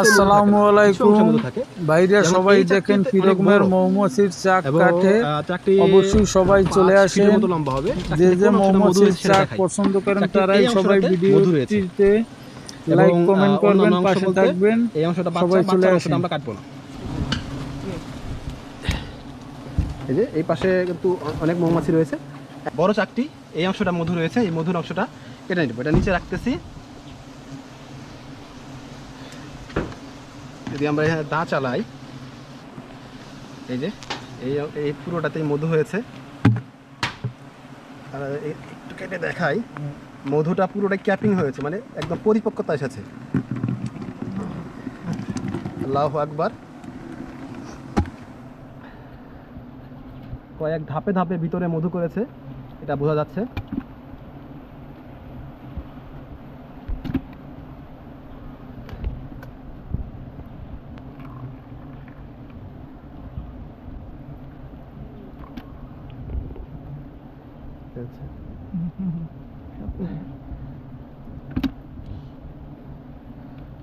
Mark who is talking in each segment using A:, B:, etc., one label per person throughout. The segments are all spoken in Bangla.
A: আসসালামু আলাইকুম। বাইরে সবাই
B: এই
A: দেখেন
B: চাকতিতে
A: কি
B: অনেক
A: রকমের
B: বড়।
A: মৌমাছির চাক কাটে। অবশ্যই সবাই চলে
B: হবে।
A: যে যে মৌমাছির চাক পছন্দ করেন তারাই সবাই ভিডিওটিতে লাইক কমেন্ট করবেন পাশে থাকবেন।
B: এই অংশটা
A: সবাই চলে আসেন।
B: আমরা কাটবো না। এই যে এই পাশে কিন্তু অনেক মৌমাছি রয়েছে। বড় চাকটি এই অংশটা মধু রয়েছে এই মধুর অংশটা কেটে নিতে এটা নিচে রাখতেছি। যদি আমরা এখানে দা চালাই, এই যে, এই এই পুরোটাতেই মধু হয়েছে। আর একটু কেটে দেখাই, মধুটা পুরোটা ক্যাপিং হয়েছে মানে একদম পরিপক্কতা এসেছে। আল্লাহ আকবার। কয়েক ধাপে ধাপে ভিতরে মধু করেছে, এটা বোঝা যাচ্ছে।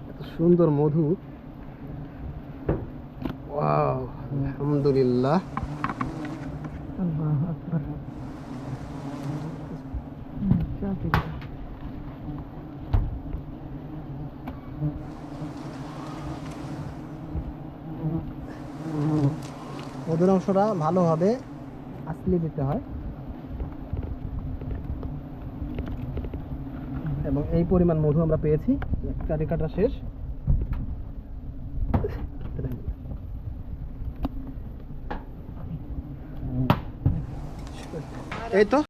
B: এত সুন্দর মধু। ওয়াও আলহামদুলিল্লাহ। মধুর অংশটা ভালোভাবে আসলে দিতে হয়। এবং এই পরিমাণ মধু আমরা পেয়েছি। কাটি কাটা শেষ। এই তো।